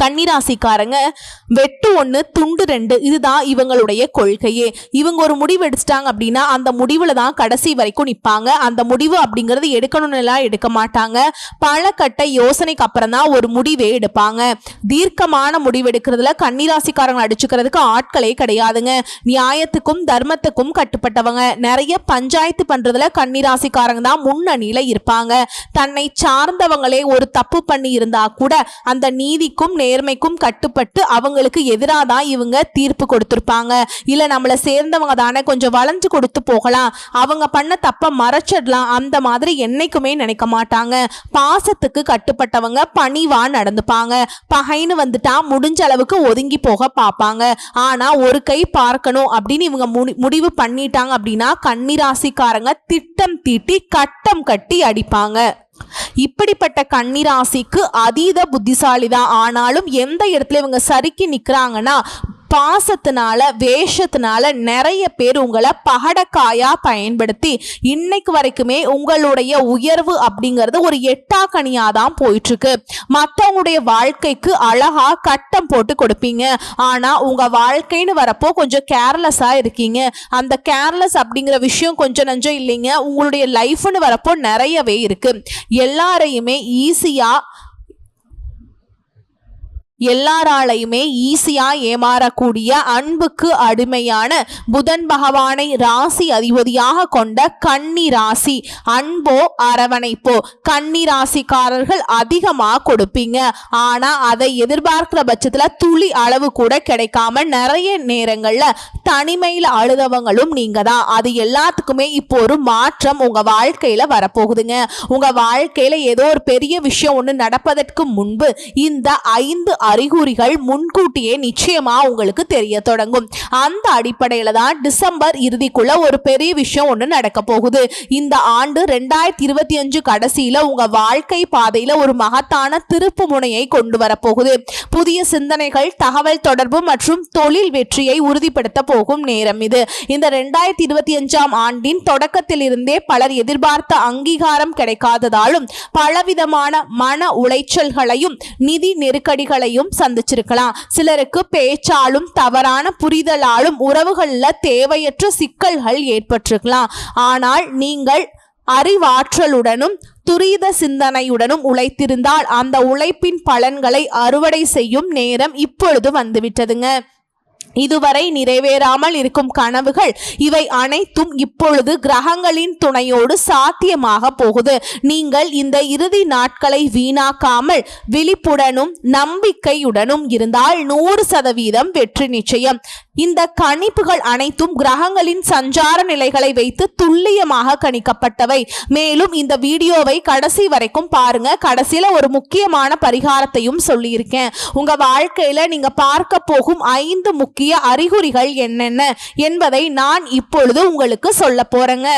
கன்னிராசிக்காரங்க வெட்டு ஒன்று துண்டு ரெண்டு இதுதான் இவங்களுடைய கொள்கையே. இவங்க ஒரு முடிவு எடுத்துட்டாங்க அப்படின்னா அந்த முடிவில் தான் கடைசி வரைக்கும் நிற்பாங்க அந்த முடிவு அப்படிங்கிறது எடுக்கணும்னுலாம் எடுக்க மாட்டாங்க. பல கட்ட யோசனைக்கு அப்புறம் தான் ஒரு முடிவே எடுப்பாங்க. தீர்க்கமான முடிவு எடுக்கிறதுல கன்னிராசிக்காரங்க அடிச்சுக்கிறதுக்கு ஆட்களே கிடையாதுங்க. நியாயத்துக்கும் தர்மத்துக்கும் கட்டுப்பட்டவங்க. நிறைய பஞ்சாயத்து பண்ணுறதுல கன்னிராசிக்காரங்க தான் முன்னணியில் இருப்பாங்க. தன்னை சார்ந்தவங்களே ஒரு தப்பு பண்ணி இருந்தா கூட அந்த நீதிக்கும் நேர்மைக்கும் கட்டுப்பட்டு அவங்களுக்கு எதிராக தான் இவங்க தீர்ப்பு கொடுத்துருப்பாங்க. இல்லை நம்மளை சேர்ந்தவங்க தானே கொஞ்சம் வளைஞ்சு கொடுத்து போகலாம். அவங்க பண்ண தப்பை மறைச்சிடலாம். அந்த மாதிரி என்னைக்குமே நினைக்க மாட்டாங்க. பாசத்துக்கு கட்டுப்பட்டவங்க பணிவாக நடந்துப்பாங்க. பகைன்னு வந்துட்டா முடிஞ்ச அளவுக்கு ஒதுங்கி போக பார்ப்பாங்க. ஆனால் ஒரு கை பார்க்கணும் அப்படின்னு இவங்க முடி- முடிவு பண்ணிட்டாங்க அப்படின்னா கன்னிராசிக்காரங்க திட்டம் தீட்டி கட்டம் கட்டி அடிப்பாங்க. இப்படிப்பட்ட கன்னிராசிக்கு அதீத புத்திசாலி தான் ஆனாலும் எந்த இடத்துல இவங்க சறுக்கி நிக்கிறாங்கன்னா பாசத்தினால வேஷத்தினால நிறைய பேர் உங்களை பகடக்காயா பயன்படுத்தி இன்னைக்கு வரைக்குமே உங்களுடைய உயர்வு அப்படிங்கிறது ஒரு எட்டாக்கனியா தான் போயிட்டு இருக்கு மற்றவங்களுடைய வாழ்க்கைக்கு அழகா கட்டம் போட்டு கொடுப்பீங்க. ஆனா உங்க வாழ்க்கைன்னு வரப்போ கொஞ்சம் கேர்லெஸ்ஸா இருக்கீங்க. அந்த கேர்லெஸ் அப்படிங்கிற விஷயம் கொஞ்சம் நஞ்சம் இல்லைங்க. உங்களுடைய லைஃப்னு வரப்போ நிறையவே இருக்கு. எல்லாரையுமே ஈஸியா எல்லாராலையுமே ஈஸியா ஏமாறக்கூடிய அன்புக்கு அடிமையான புதன் பகவானை ராசி அதிபதியாக கொண்ட கன்னி ராசி. அன்போ அரவணைப்போ. கன்னி ராசிக்காரர்கள் அதிகமா கொடுப்பீங்க. ஆனா அதை எதிர்பார்க்கிற பட்சத்துல துளி அளவு கூட கிடைக்காம நிறைய நேரங்கள்ல தனிமையில அழுதவங்களும் நீங்க தான் அது எல்லாத்துக்குமே இப்போ ஒரு மாற்றம் உங்க வாழ்க்கையில வரப்போகுதுங்க. உங்க வாழ்க்கையில ஏதோ ஒரு பெரிய விஷயம் ஒன்று நடப்பதற்கு முன்பு இந்த ஐந்து அறிகுறிகள் முன்கூட்டியே நிச்சயமா உங்களுக்கு தெரிய தொடங்கும். அந்த அடிப்படையில தான் டிசம்பர் இறுதிக்குள்ள ஒரு பெரிய விஷயம் ஒன்று நடக்க போகுது. இந்த ஆண்டு ரெண்டாயிரத்தி இருபத்தி அஞ்சு கடைசியில உங்க வாழ்க்கை பாதையில ஒரு மகத்தான திருப்பு முனையை கொண்டு வரப்போகுது புதிய சிந்தனைகள் தகவல் தொடர்பு மற்றும் தொழில் வெற்றியை உறுதிப்படுத்த போகும் நேரம் இது. இந்த ரெண்டாயிரத்தி இருபத்தி அஞ்சாம் ஆண்டின் தொடக்கத்தில் இருந்தே பலர் எதிர்பார்த்த அங்கீகாரம் கிடைக்காததாலும் பலவிதமான மன உளைச்சல்களையும் நிதி நெருக்கடிகளையும் சந்திச்சிருக்கலாம். சிலருக்கு பேச்சாலும் தவறான புரிதலாலும் உறவுகளில் தேவையற்ற சிக்கல்கள் ஏற்பட்டிருக்கலாம். ஆனால் நீங்கள் அறிவாற்றலுடனும் துரித சிந்தனையுடனும் உழைத்திருந்தால் அந்த உழைப்பின் பலன்களை அறுவடை செய்யும் நேரம் இப்பொழுது வந்துவிட்டதுங்க. இதுவரை நிறைவேறாமல் இருக்கும் கனவுகள் இவை அனைத்தும் இப்பொழுது கிரகங்களின் துணையோடு சாத்தியமாக போகுது. நீங்கள் இந்த இறுதி நாட்களை வீணாக்காமல் விழிப்புடனும் நம்பிக்கையுடனும் இருந்தால் நூறு சதவீதம் வெற்றி நிச்சயம். இந்த கணிப்புகள் அனைத்தும் கிரகங்களின் சஞ்சார நிலைகளை வைத்து துல்லியமாக கணிக்கப்பட்டவை. மேலும் இந்த வீடியோவை கடைசி வரைக்கும் பாருங்க. கடைசியில ஒரு முக்கியமான பரிகாரத்தையும் சொல்லியிருக்கேன். உங்க வாழ்க்கையில நீங்க பார்க்க போகும் ஐந்து முக்கிய அறிகுறிகள் என்னென்ன என்பதை நான் இப்பொழுது உங்களுக்கு சொல்ல போறேங்க.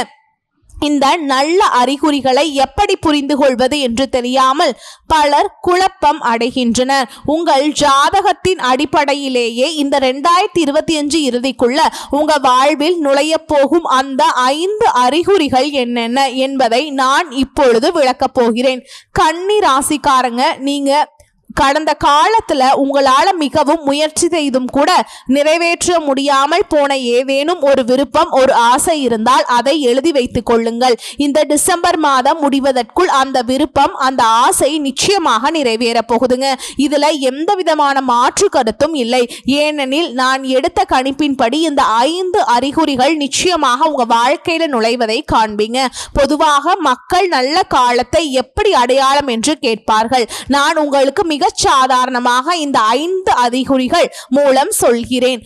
இந்த நல்ல அறிகுறிகளை எப்படி புரிந்து கொள்வது என்று தெரியாமல் பலர் குழப்பம் அடைகின்றனர். உங்கள் ஜாதகத்தின் அடிப்படையிலேயே இந்த ரெண்டாயிரத்தி இருபத்தி அஞ்சு இறுதிக்குள்ள உங்க வாழ்வில் நுழைய போகும் அந்த ஐந்து அறிகுறிகள் என்னென்ன என்பதை நான் இப்பொழுது விளக்கப் போகிறேன். கன்னி ராசிக்காரங்க நீங்க கடந்த காலத்துல உங்களால மிகவும் முயற்சி செய்தும் கூட நிறைவேற்ற முடியாமல் போன ஏதேனும் ஒரு விருப்பம் ஒரு ஆசை இருந்தால் அதை எழுதி வைத்துக் கொள்ளுங்கள். இந்த டிசம்பர் மாதம் முடிவதற்குள் அந்த விருப்பம் அந்த ஆசை நிச்சயமாக நிறைவேற போகுதுங்க. இதுல எந்த விதமான மாற்று கருத்தும் இல்லை. ஏனெனில் நான் எடுத்த கணிப்பின்படி இந்த ஐந்து அறிகுறிகள் நிச்சயமாக உங்க வாழ்க்கையில நுழைவதை காண்பீங்க. பொதுவாக மக்கள் நல்ல காலத்தை எப்படி அடையாளம் என்று கேட்பார்கள். நான் உங்களுக்கு மிக மிகச் சாதாரணமாக இந்த ஐந்து அறிகுறிகள் மூலம் சொல்கிறேன்.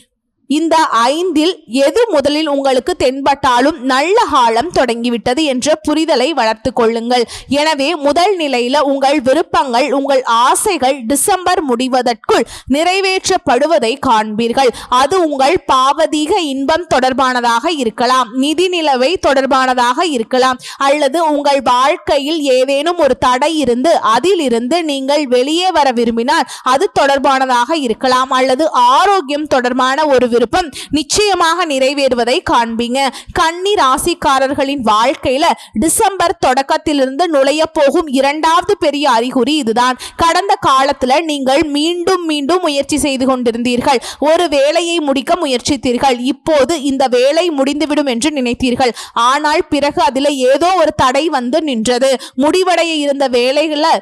இந்த ஐந்தில் எது முதலில் உங்களுக்கு தென்பட்டாலும் நல்ல காலம் தொடங்கிவிட்டது என்ற புரிதலை வளர்த்து கொள்ளுங்கள். எனவே முதல் நிலையில உங்கள் விருப்பங்கள் உங்கள் ஆசைகள் டிசம்பர் முடிவதற்குள் நிறைவேற்றப்படுவதை காண்பீர்கள். அது உங்கள் பாவதீக இன்பம் தொடர்பானதாக இருக்கலாம் நிதி நிலவை தொடர்பானதாக இருக்கலாம் அல்லது உங்கள் வாழ்க்கையில் ஏதேனும் ஒரு தடை இருந்து அதிலிருந்து நீங்கள் வெளியே வர விரும்பினால் அது தொடர்பானதாக இருக்கலாம் அல்லது ஆரோக்கியம் தொடர்பான ஒரு விருப்பம் நிச்சயமாக நிறைவேறுவதை காண்பீங்க. கன்னி ராசிக்காரர்களின் வாழ்க்கையில டிசம்பர் தொடக்கத்திலிருந்து நுழைய போகும் இரண்டாவது பெரிய அறிகுறி இதுதான். கடந்த காலத்துல நீங்கள் மீண்டும் மீண்டும் முயற்சி செய்து கொண்டிருந்தீர்கள். ஒரு வேலையை முடிக்க முயற்சித்தீர்கள். இப்போது இந்த வேலை முடிந்துவிடும் என்று நினைத்தீர்கள். ஆனால் பிறகு அதில் ஏதோ ஒரு தடை வந்து நின்றது. முடிவடைய இருந்த வேலைகளை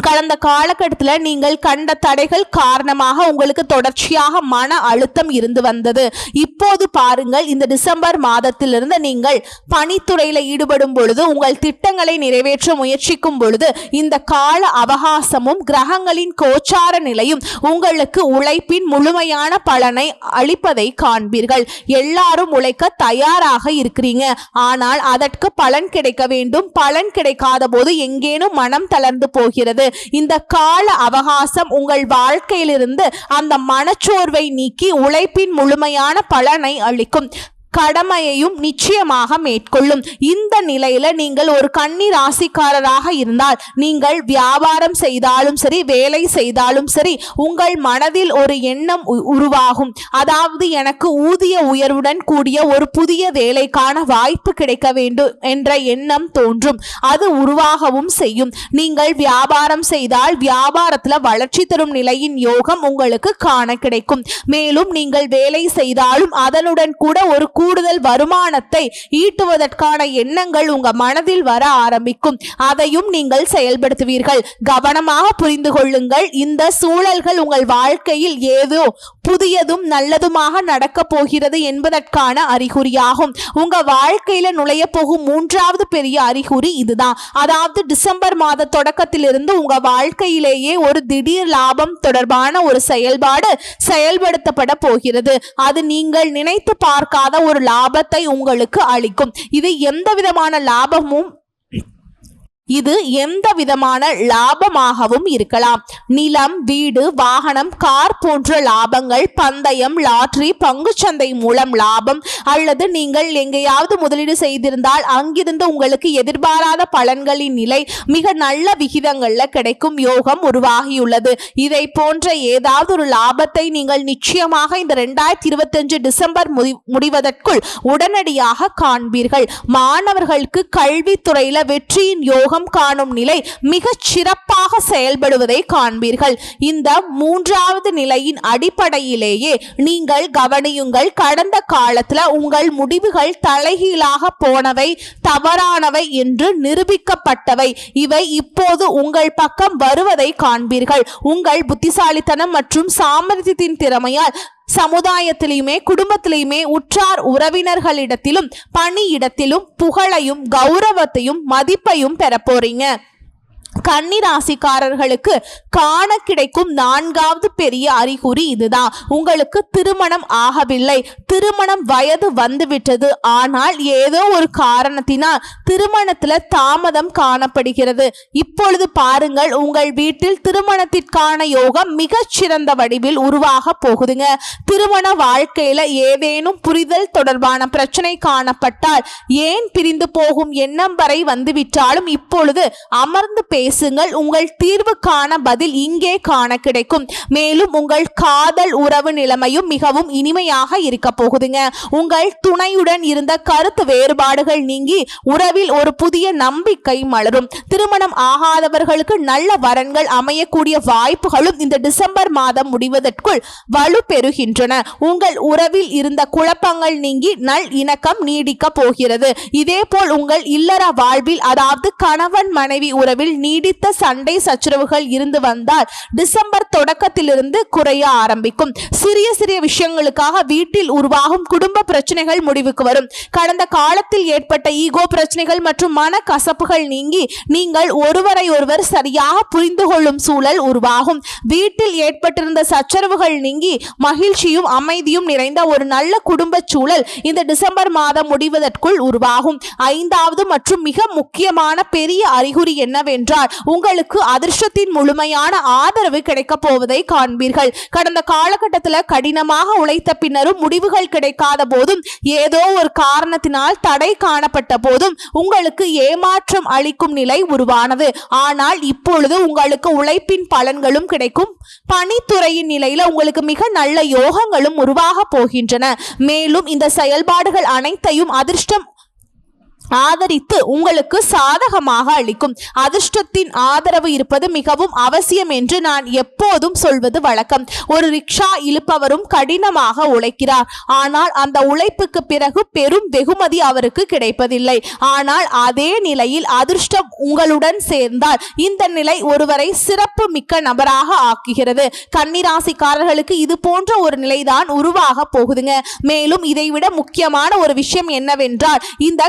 கடந்த காலகட்டத்தில் நீங்கள் கண்ட தடைகள் காரணமாக உங்களுக்கு தொடர்ச்சியாக மன அழுத்தம் இருந்து வந்தது. இப்போது பாருங்கள் இந்த டிசம்பர் மாதத்திலிருந்து நீங்கள் பணித்துறையில் ஈடுபடும் பொழுது உங்கள் திட்டங்களை நிறைவேற்ற முயற்சிக்கும் பொழுது இந்த கால அவகாசமும் கிரகங்களின் கோச்சார நிலையும் உங்களுக்கு உழைப்பின் முழுமையான பலனை அளிப்பதை காண்பீர்கள். எல்லாரும் உழைக்க தயாராக இருக்கிறீங்க. ஆனால் அதற்கு பலன் கிடைக்க வேண்டும். பலன் கிடைக்காத போது எங்கேனும் மனம் தளர்ந்து போகிறது. இந்த கால அவகாசம் உங்கள் வாழ்க்கையிலிருந்து அந்த மனச்சோர்வை நீக்கி உழைப்பின் முழுமையான பலனை அளிக்கும். கடமையையும் நிச்சயமாக மேற்கொள்ளும். இந்த நிலையில நீங்கள் ஒரு கன்னி ராசிக்காரராக இருந்தால் நீங்கள் வியாபாரம் செய்தாலும் சரி வேலை செய்தாலும் சரி உங்கள் மனதில் ஒரு எண்ணம் உ- உருவாகும். அதாவது எனக்கு ஊதிய உயர்வுடன் கூடிய ஒரு புதிய வேலைக்கான வாய்ப்பு கிடைக்க வேண்டும் என்ற எண்ணம் தோன்றும். அது உருவாகவும் செய்யும். நீங்கள் வியாபாரம் செய்தால் வியாபாரத்துல வளர்ச்சி தரும் நிலையின் யோகம் உங்களுக்கு காண கிடைக்கும். மேலும் நீங்கள் வேலை செய்தாலும் அதனுடன் கூட ஒரு கூடுதல் வருமானத்தை ஈட்டுவதற்கான எண்ணங்கள் உங்க மனதில் வர ஆரம்பிக்கும். அதையும் நீங்கள் செயல்படுத்துவீர்கள். கவனமாக புரிந்து கொள்ளுங்கள். இந்த சூழல்கள் உங்கள் வாழ்க்கையில் ஏதோ புதியதும் நல்லதுமாக நடக்க போகிறது என்பதற்கான அறிகுறியாகும். உங்க வாழ்க்கையில நுழைய போகும் மூன்றாவது பெரிய அறிகுறி இதுதான். அதாவது டிசம்பர் மாத தொடக்கத்திலிருந்து உங்க வாழ்க்கையிலேயே ஒரு திடீர் லாபம் தொடர்பான ஒரு செயல்பாடு செயல்படுத்தப்பட போகிறது. அது நீங்கள் நினைத்து பார்க்காத ஒரு லாபத்தை உங்களுக்கு அளிக்கும். இது எந்த விதமான லாபமும் இது எந்த விதமான லாபமாகவும் இருக்கலாம். நிலம் வீடு வாகனம் கார் போன்ற லாபங்கள் பந்தயம் லாட்ரி பங்குச்சந்தை மூலம் லாபம். அல்லது நீங்கள் எங்கேயாவது முதலீடு செய்திருந்தால் அங்கிருந்து உங்களுக்கு எதிர்பாராத பலன்களின் நிலை மிக நல்ல விகிதங்கள்ல கிடைக்கும் யோகம் உருவாகியுள்ளது. இதை போன்ற ஏதாவது ஒரு லாபத்தை நீங்கள் நிச்சயமாக இந்த ரெண்டாயிரத்தி இருபத்தஞ்சு டிசம்பர் முடி- முடிவதற்குள் உடனடியாக காண்பீர்கள். மாணவர்களுக்கு கல்வித்துறையில வெற்றியின் யோகம் காணும் நிலை மிகச் சிறப்பாக செயல்படுவதை காண்பீர்கள். இந்த மூன்றாவது நிலையின் அடிப்படையிலேயே நீங்கள் கவனியுங்கள் கடந்த காலத்துல உங்கள் முடிவுகள் தலைகீழாக போனவை தவறானவை என்று நிரூபிக்கப்பட்டவை. இவை இப்போது உங்கள் பக்கம் வருவதை காண்பீர்கள். உங்கள் புத்திசாலித்தனம் மற்றும் சாமர்த்தியத்தின் திறமையால் சமுதாயத்திலையுமே குடும்பத்திலையுமே உற்றார் உறவினர்களிடத்திலும் பணியிடத்திலும் புகழையும் கௌரவத்தையும் மதிப்பையும் பெற போறீங்க. கன்னிராசிக்காரர்களுக்கு காண கிடைக்கும் நான்காவது பெரிய அறிகுறி இதுதான். உங்களுக்கு திருமணம் ஆகவில்லை. திருமணம் வயது வந்துவிட்டது. ஆனால் ஏதோ ஒரு காரணத்தினால் திருமணத்துல தாமதம் காணப்படுகிறது. இப்பொழுது பாருங்கள் உங்கள் வீட்டில் திருமணத்திற்கான யோகம் மிகச்சிறந்த வடிவில் உருவாக போகுதுங்க. திருமண வாழ்க்கையில ஏதேனும் புரிதல் தொடர்பான பிரச்சனை காணப்பட்டால் ஏன் பிரிந்து போகும் எண்ணம் வரை வந்துவிட்டாலும் இப்பொழுது அமர்ந்து பேசுங்கள். உங்கள் தீர்வுக்கான பதில் இங்கே காண கிடைக்கும். மேலும் உங்கள் காதல் உறவு நிலைமையும் மிகவும் இனிமையாக இருக்க போகுதுங்க. உங்கள் துணையுடன் இருந்த கருத்து வேறுபாடுகள் நீங்கி உறவில் ஒரு புதிய நம்பிக்கை மலரும். திருமணம் ஆகாதவர்களுக்கு நல்ல வரன்கள் அமையக்கூடிய வாய்ப்புகளும் இந்த டிசம்பர் மாதம் முடிவதற்குள் வலு பெறுகின்றன. உங்கள் உறவில் இருந்த குழப்பங்கள் நீங்கி நல் இணக்கம் நீடிக்க போகிறது. இதேபோல் உங்கள் இல்லற வாழ்வில் அதாவது கணவன் மனைவி உறவில் நீடித்த சண்டை சச்சரவுகள் இருந்து வந்தால் டிசம்பர் தொடக்கத்திலிருந்து குறைய ஆரம்பிக்கும். சிறிய சிறிய விஷயங்களுக்காக வீட்டில் உருவாகும் குடும்ப பிரச்சனைகள் முடிவுக்கு வரும். கடந்த காலத்தில் ஏற்பட்ட ஈகோ பிரச்சனைகள் மற்றும் மன கசப்புகள் நீங்கி நீங்கள் ஒருவரை ஒருவர் சரியாக புரிந்து கொள்ளும் சூழல் உருவாகும். வீட்டில் ஏற்பட்டிருந்த சச்சரவுகள் நீங்கி மகிழ்ச்சியும் அமைதியும் நிறைந்த ஒரு நல்ல குடும்ப சூழல் இந்த டிசம்பர் மாதம் முடிவதற்குள் உருவாகும். ஐந்தாவது மற்றும் மிக முக்கியமான பெரிய அறிகுறி என்னவென்றால் உங்களுக்கு அதிர்ஷ்டத்தின் முழுமையான ஆதரவு கிடைக்கப் போவதை காண்பீர்கள். கடந்த காலகட்டத்தில் கடினமாக உழைத்த பின்னரும் முடிவுகள் கிடைக்காத போதும் ஏதோ ஒரு காரணத்தினால் தடை காணப்பட்ட போதும் உங்களுக்கு ஏமாற்றம் அளிக்கும் நிலை உருவானது. ஆனால் இப்பொழுது உங்களுக்கு உழைப்பின் பலன்களும் கிடைக்கும். பணித்துறையின் நிலையில உங்களுக்கு மிக நல்ல யோகங்களும் உருவாக போகின்றன. மேலும் இந்த செயல்பாடுகள் அனைத்தையும் அதிர்ஷ்டம் ஆதரித்து உங்களுக்கு சாதகமாக அளிக்கும். அதிர்ஷ்டத்தின் ஆதரவு இருப்பது மிகவும் அவசியம் என்று நான் எப்போதும் சொல்வது வழக்கம். ஒரு ரிக்ஷா இழுப்பவரும் கடினமாக உழைக்கிறார். ஆனால் அந்த உழைப்புக்கு பிறகு பெரும் வெகுமதி அவருக்கு கிடைப்பதில்லை. ஆனால் அதே நிலையில் அதிர்ஷ்டம் உங்களுடன் சேர்ந்தால் இந்த நிலை ஒருவரை சிறப்பு மிக்க நபராக ஆக்குகிறது. கன்னிராசிக்காரர்களுக்கு இது போன்ற ஒரு நிலைதான் உருவாக போகுதுங்க. மேலும் இதைவிட முக்கியமான ஒரு விஷயம் என்னவென்றால் இந்த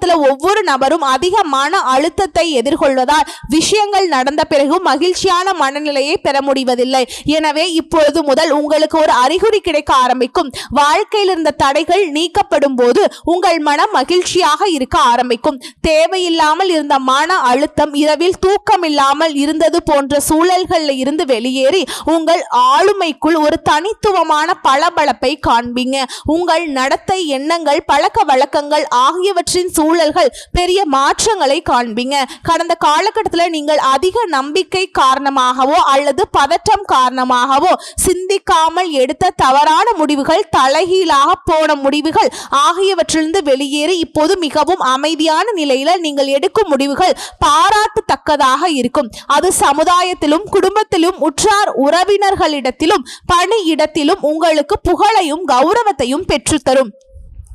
குடும்பத்துல ஒவ்வொரு நபரும் அதிக மன அழுத்தத்தை எதிர்கொள்வதால் விஷயங்கள் நடந்த பிறகு மகிழ்ச்சியான மனநிலையை பெற முடிவதில்லை. எனவே இப்பொழுது முதல் உங்களுக்கு ஒரு அறிகுறி கிடைக்க ஆரம்பிக்கும். வாழ்க்கையில் இருந்த தடைகள் நீக்கப்படும் போது உங்கள் மனம் மகிழ்ச்சியாக இருக்க ஆரம்பிக்கும். தேவையில்லாமல் இருந்த மன அழுத்தம் இரவில் தூக்கம் இல்லாமல் இருந்தது போன்ற சூழல்களில் இருந்து வெளியேறி உங்கள் ஆளுமைக்குள் ஒரு தனித்துவமான பளபளப்பை காண்பீங்க. உங்கள் நடத்தை எண்ணங்கள் பழக்க வழக்கங்கள் ஆகியவற்றின் சூழல்கள் பெரிய மாற்றங்களை காண்பீங்க. கடந்த காலகட்டத்தில் நீங்கள் அதிக நம்பிக்கை காரணமாகவோ அல்லது பதற்றம் காரணமாகவோ சிந்திக்காமல் எடுத்த தவறான முடிவுகள் தலைகீழாக போன முடிவுகள் ஆகியவற்றிலிருந்து வெளியேறி இப்போது மிகவும் அமைதியான நிலையில நீங்கள் எடுக்கும் முடிவுகள் பாராட்டத்தக்கதாக இருக்கும். அது சமுதாயத்திலும் குடும்பத்திலும் உற்றார் உறவினர்களிடத்திலும் பணியிடத்திலும் உங்களுக்கு புகழையும் கௌரவத்தையும் பெற்றுத்தரும்.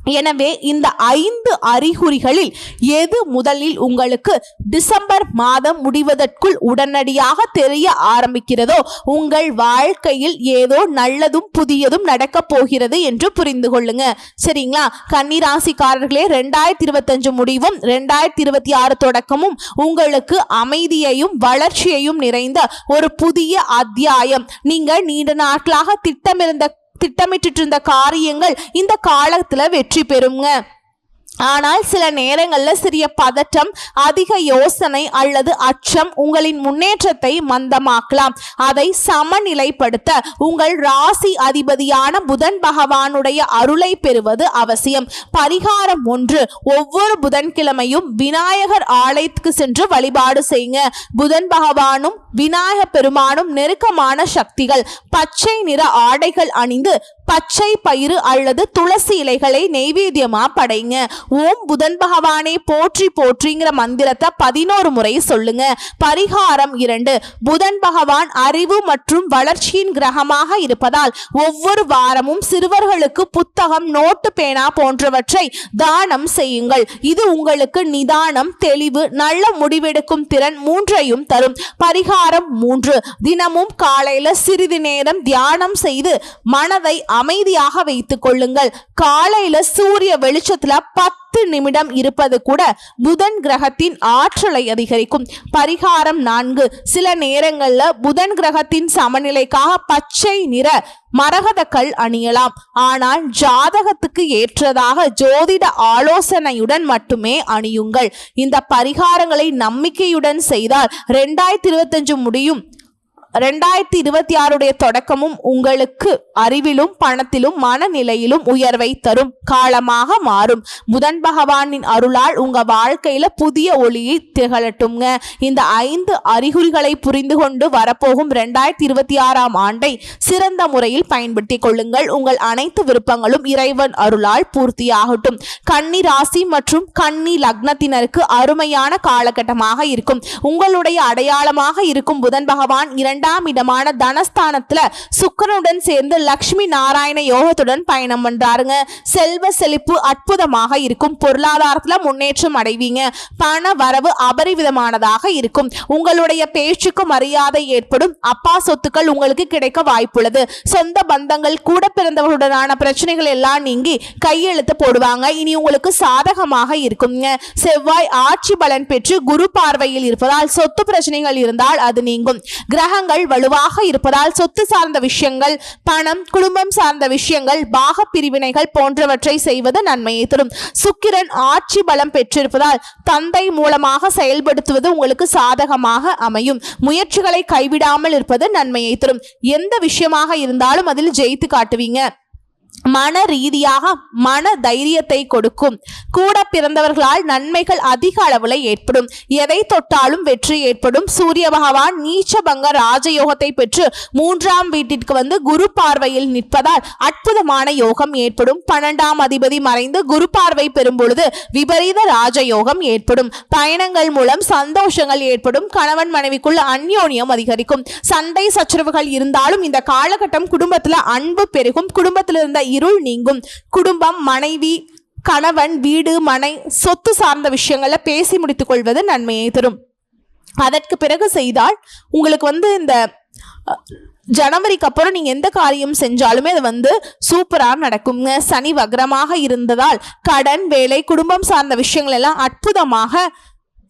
எனவே இந்த ஐந்து அறிகுறிகளில் எது முதலில் உங்களுக்கு டிசம்பர் மாதம் முடிவதற்குள் உடனடியாக தெரிய ஆரம்பிக்கிறதோ உங்கள் வாழ்க்கையில் ஏதோ நல்லதும் புதியதும் நடக்கப் போகிறது என்று புரிந்து கொள்ளுங்க. சரிங்களா? கன்னிராசிக்காரர்களே ரெண்டாயிரத்தி இருபத்தஞ்சு முடிவும் ரெண்டாயிரத்தி இருபத்தி ஆறு தொடக்கமும் உங்களுக்கு அமைதியையும் வளர்ச்சியையும் நிறைந்த ஒரு புதிய அத்தியாயம். நீங்கள் நீண்ட நாட்களாக திட்டமிருந்த திட்டமிட்டு இருந்த காரியங்கள் இந்த காலத்துல வெற்றி பெறுங்க ஆனால் சில நேரங்களில் சிறிய பதட்டம் அதிக யோசனை அல்லது அச்சம் உங்களின் முன்னேற்றத்தை மந்தமாக்கலாம். அதை சமநிலைப்படுத்த உங்கள் ராசி அதிபதியான புதன் பகவானுடைய அருளை பெறுவது அவசியம். பரிகாரம் ஒன்று ஒவ்வொரு புதன்கிழமையும் விநாயகர் ஆலயத்துக்கு சென்று வழிபாடு செய்யுங்க. புதன் பகவானும் விநாயக பெருமானும் நெருக்கமான சக்திகள் பச்சை நிற ஆடைகள் அணிந்து பச்சை பயிறு அல்லது துளசி இலைகளை நெய்வேத்தியமா படைங்க. ஓம் புதன் பகவானை போற்றி போற்றிங்கிற மந்திரத்தை பதினோரு முறை சொல்லுங்க. பரிகாரம் இரண்டு புதன் பகவான் அறிவு மற்றும் வளர்ச்சியின் கிரகமாக இருப்பதால் ஒவ்வொரு வாரமும் சிறுவர்களுக்கு புத்தகம் நோட்டு பேனா போன்றவற்றை தானம் செய்யுங்கள். இது உங்களுக்கு நிதானம் தெளிவு நல்ல முடிவெடுக்கும் திறன் மூன்றையும் தரும். பரிகாரம் மூன்று தினமும் காலையில சிறிது நேரம் தியானம் செய்து மனதை அமைதியாக வைத்துக் கொள்ளுங்கள். காலையில சூரிய வெளிச்சத்துல பத்து நிமிடம் இருப்பது கூட புதன் கிரகத்தின் ஆற்றலை அதிகரிக்கும். பரிகாரம் நான்கு. சில நேரங்கள்ல புதன் கிரகத்தின் சமநிலைக்காக பச்சை நிற மரகதக்கல் அணியலாம். ஆனால் ஜாதகத்துக்கு ஏற்றதாக ஜோதிட ஆலோசனையுடன் மட்டுமே அணியுங்கள். இந்த பரிகாரங்களை நம்பிக்கையுடன் செய்தால் ரெண்டாயிரத்தி இருபத்தஞ்சு முடியும். ரெண்டாயிரத்தி இருபத்தி ஆறுடைய தொடக்கமும் உங்களுக்கு அறிவிலும் பணத்திலும் மனநிலையிலும் உயர்வை தரும் காலமாக மாறும். புதன் பகவானின் அருளால் உங்க வாழ்க்கையில புதிய ஒளியை திகழட்டுங்க இந்த ஐந்து அறிகுறிகளை புரிந்து கொண்டு வரப்போகும் ரெண்டாயிரத்தி இருபத்தி ஆறாம் ஆண்டை சிறந்த முறையில் பயன்படுத்திக் கொள்ளுங்கள். உங்கள் அனைத்து விருப்பங்களும் இறைவன் அருளால் பூர்த்தியாகட்டும். கன்னி ராசி மற்றும் கன்னி லக்னத்தினருக்கு அருமையான காலகட்டமாக இருக்கும். உங்களுடைய அடையாளமாக இருக்கும் புதன் பகவான் இரண்டு இரண்டாம் இடமான தனஸ்தானத்துல சுக்கரனுடன் சேர்ந்து லக்ஷ்மி நாராயண யோகத்துடன் பயணம் பண்றாருங்க. செல்வ செழிப்பு அற்புதமாக இருக்கும். பொருளாதாரத்துல முன்னேற்றம் அடைவீங்க. பண வரவு அபரிவிதமானதாக இருக்கும். உங்களுடைய பேச்சுக்கு மரியாதை ஏற்படும். அப்பா சொத்துக்கள் உங்களுக்கு கிடைக்க வாய்ப்புள்ளது. சொந்த பந்தங்கள் கூட பிறந்தவர்களுடனான பிரச்சனைகள் எல்லாம் நீங்கி கையெழுத்து போடுவாங்க. இனி உங்களுக்கு சாதகமாக இருக்குங்க. செவ்வாய் ஆட்சி பலன் பெற்று குரு பார்வையில் இருப்பதால் சொத்து பிரச்சனைகள் இருந்தால் அது நீங்கும். கிரகங்கள் வலுவாக இருப்பதால் சொத்து சார்ந்த விஷயங்கள் பணம் குடும்பம் சார்ந்த விஷயங்கள் பாக பிரிவினைகள் போன்றவற்றை செய்வது நன்மையை தரும். சுக்கிரன் ஆட்சி பலம் பெற்றிருப்பதால் தந்தை மூலமாக செயல்படுத்துவது உங்களுக்கு சாதகமாக அமையும். முயற்சிகளை கைவிடாமல் இருப்பது நன்மையை தரும். எந்த விஷயமாக இருந்தாலும் அதில் ஜெயித்து காட்டுவீங்க. மன ரீதியாக மன தைரியத்தை கொடுக்கும். கூட பிறந்தவர்களால் நன்மைகள் அதிக அளவில் ஏற்படும். எதை தொட்டாலும் வெற்றி ஏற்படும். சூரிய பகவான் நீச்சபங்க ராஜயோகத்தை பெற்று மூன்றாம் வீட்டிற்கு வந்து குரு பார்வையில் நிற்பதால் அற்புதமான யோகம் ஏற்படும். பன்னெண்டாம் அதிபதி மறைந்து குரு பார்வை பெறும் பொழுது விபரீத ராஜயோகம் ஏற்படும். பயணங்கள் மூலம் சந்தோஷங்கள் ஏற்படும். கணவன் மனைவிக்குள்ள அந்யோன்யம் அதிகரிக்கும். சண்டை சச்சரவுகள் இருந்தாலும் இந்த காலகட்டம் குடும்பத்தில் அன்பு பெருகும். குடும்பத்தில் இருந்த இருள் நீங்கும். குடும்பம் மனைவி கணவன் வீடு மனை சொத்து சார்ந்த விஷயங்களை பேசி முடித்துக் கொள்வது நன்மையை தரும். அதற்கு பிறகு செய்தால் உங்களுக்கு வந்து இந்த ஜனவரிக்கு அப்புறம் நீங்கள் எந்த காரியம் செஞ்சாலுமே அது வந்து சூப்பராக நடக்குங்க. சனி வக்ரமாக இருந்ததால் கடன் வேலை குடும்பம் சார்ந்த விஷயங்கள் எல்லாம் அற்புதமாக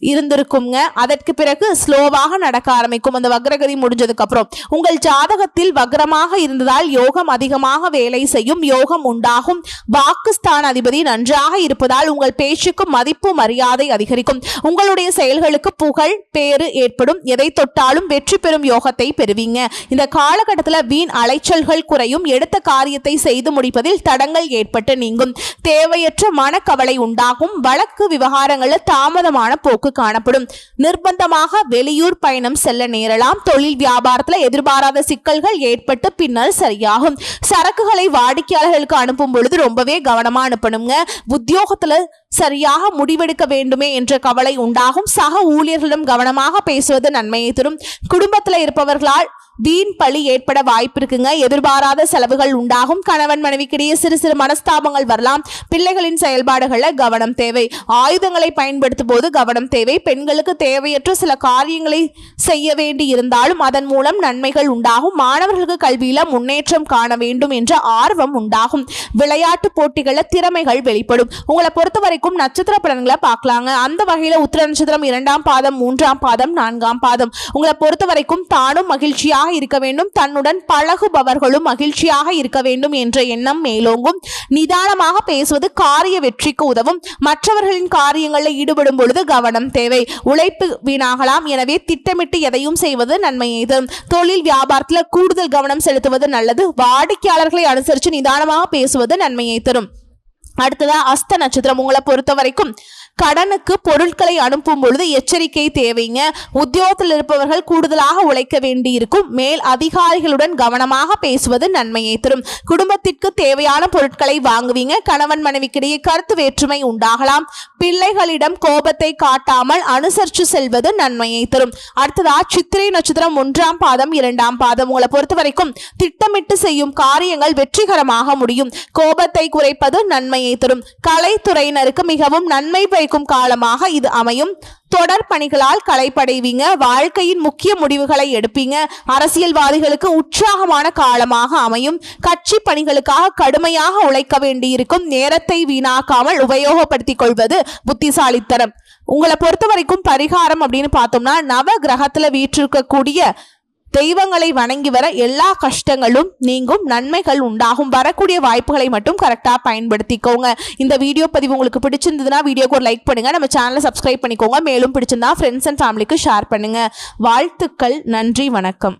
இருந்திருக்குங்க அதற்கு பிறகு ஸ்லோவாக நடக்க ஆரம்பிக்கும். அந்த வக்ரகதி முடிஞ்சதுக்கு அப்புறம் உங்கள் ஜாதகத்தில் வக்ரமாக இருந்ததால் யோகம் அதிகமாக வேலை செய்யும் யோகம் உண்டாகும். வாக்குஸ்தான அதிபதி நன்றாக இருப்பதால் உங்கள் பேச்சுக்கு மதிப்பு மரியாதை அதிகரிக்கும். உங்களுடைய செயல்களுக்கு புகழ் பேறு ஏற்படும். எதை தொட்டாலும் வெற்றி பெறும் யோகத்தை பெறுவீங்க. இந்த காலகட்டத்தில் வீண் அலைச்சல்கள் குறையும். எடுத்த காரியத்தை செய்து முடிப்பதில் தடங்கள் ஏற்பட்டு நீங்கும். தேவையற்ற மனக்கவலை உண்டாகும். வழக்கு விவகாரங்களில் தாமதமான போக்கு காணப்படும். நிர்பந்தமாக வெளியூர் பயணம் செல்ல நேரலாம். தொழில் வியாபாரத்துல எதிர்பாராத சிக்கல்கள் ஏற்பட்டு பின்னர் சரியாகும். சரக்குகளை வாடிக்கையாளர்களுக்கு அனுப்பும் பொழுது ரொம்பவே கவனமா அனுப்பணுங்க. உத்தியோகத்துல சரியாக முடிவெடுக்க வேண்டுமே என்ற கவலை உண்டாகும். சக ஊழியர்களிடம் கவனமாக பேசுவது நன்மையை தரும். குடும்பத்துல இருப்பவர்களால் வீண் பழி ஏற்பட வாய்ப்பு இருக்குங்க. எதிர்பாராத செலவுகள் உண்டாகும். கணவன் மனைவிக்கிடையே சிறு சிறு மனஸ்தாபங்கள் வரலாம். பிள்ளைகளின் செயல்பாடுகளில் கவனம் தேவை. ஆயுதங்களை பயன்படுத்தும் போது கவனம் தேவை. பெண்களுக்கு தேவையற்ற சில காரியங்களை செய்ய வேண்டி இருந்தாலும் அதன் மூலம் நன்மைகள் உண்டாகும். மாணவர்களுக்கு கல்வியில முன்னேற்றம் காண வேண்டும் என்ற ஆர்வம் உண்டாகும். விளையாட்டு போட்டிகளில் திறமைகள் வெளிப்படும். உங்களை பொறுத்த வரைக்கும் நட்சத்திர பலன்களை பார்க்கலாங்க. அந்த வகையில உத்திர நட்சத்திரம் இரண்டாம் பாதம் மூன்றாம் பாதம் நான்காம் பாதம். உங்களை பொறுத்த வரைக்கும் தானும் மகிழ்ச்சியாக இருக்க வேண்டும். தன்னுடன் பழகுபவர்களும் மகிழ்ச்சியாக இருக்க வேண்டும் என்ற எண்ணம் மேலோங்கும். நிதானமாக பேசுவது காரிய வெற்றிக்கு உதவும். மற்றவர்களின் காரியங்களில் ஈடுபடும் பொழுது கவனம் தேவை. உழைப்பு வீணாகலாம். எனவே திட்டமிட்டு எதையும் செய்வது நன்மையை. தரும் தொழில் வியாபாரத்தில் கூடுதல் கவனம் செலுத்துவது நல்லது. வாடிக்கையாளர்களை அனுசரித்து நிதானமாக பேசுவது நன்மையை தரும். அடுத்ததா அஸ்த நட்சத்திரம். உங்களை பொறுத்த வரைக்கும் கடனுக்கு பொருட்களை அனுப்பும் பொழுது எச்சரிக்கை தேவைங்க. உத்தியோகத்தில் இருப்பவர்கள் கூடுதலாக உழைக்க வேண்டியிருக்கும். மேல் அதிகாரிகளுடன் கவனமாக பேசுவது நன்மையை தரும். குடும்பத்திற்கு தேவையான பொருட்களை வாங்குவீங்க. கணவன் மனைவிக்கிடையே கருத்து வேற்றுமை உண்டாகலாம். பிள்ளைகளிடம் கோபத்தை காட்டாமல் அனுசரித்து செல்வது நன்மையை தரும். அடுத்ததா சித்திரை நட்சத்திரம் ஒன்றாம் பாதம் இரண்டாம் பாதம். உங்களை பொறுத்த வரைக்கும் திட்டமிட்டு செய்யும் காரியங்கள் வெற்றிகரமாக முடியும். கோபத்தை குறைப்பது நன்மையை தரும். கலைத்துறையினருக்கு மிகவும் நன்மை பயக்கும் காலமாக இது அமையும். தொடர் பணிகளால் களைப்படைவீங்க. வாழ்க்கையின் முக்கிய முடிவுகளை எடுப்பீங்க. அரசியல்வாதிகளுக்கு உற்சாகமான காலமாக அமையும். கட்சி பணிகளுக்காக கடுமையாக உழைக்க வேண்டியிருக்கும். நேரத்தை வீணாக்காமல் உபயோகப்படுத்திக் கொள்வது புத்திசாலித்தனம். உங்களை பொறுத்த வரைக்கும் பரிகாரம் அப்படின்னு பார்த்தோம்னா நவ கிரகத்துல வீற்றிருக்கக்கூடிய தெய்வங்களை வணங்கி வர எல்லா கஷ்டங்களும் நீங்கும் நன்மைகள் உண்டாகும். வரக்கூடிய வாய்ப்புகளை மட்டும் கரெக்டாக பயன்படுத்திக்கோங்க. இந்த வீடியோ பதிவு உங்களுக்கு பிடிச்சிருந்ததுன்னா வீடியோக்கு ஒரு லைக் பண்ணுங்க. நம்ம சேனலை சப்ஸ்கிரைப் பண்ணிக்கோங்க. மேலும் பிடிச்சிருந்தா ஃப்ரெண்ட்ஸ் அண்ட் ஃபேமிலிக்கு ஷேர் பண்ணுங்க. வாழ்த்துக்கள். நன்றி. வணக்கம்.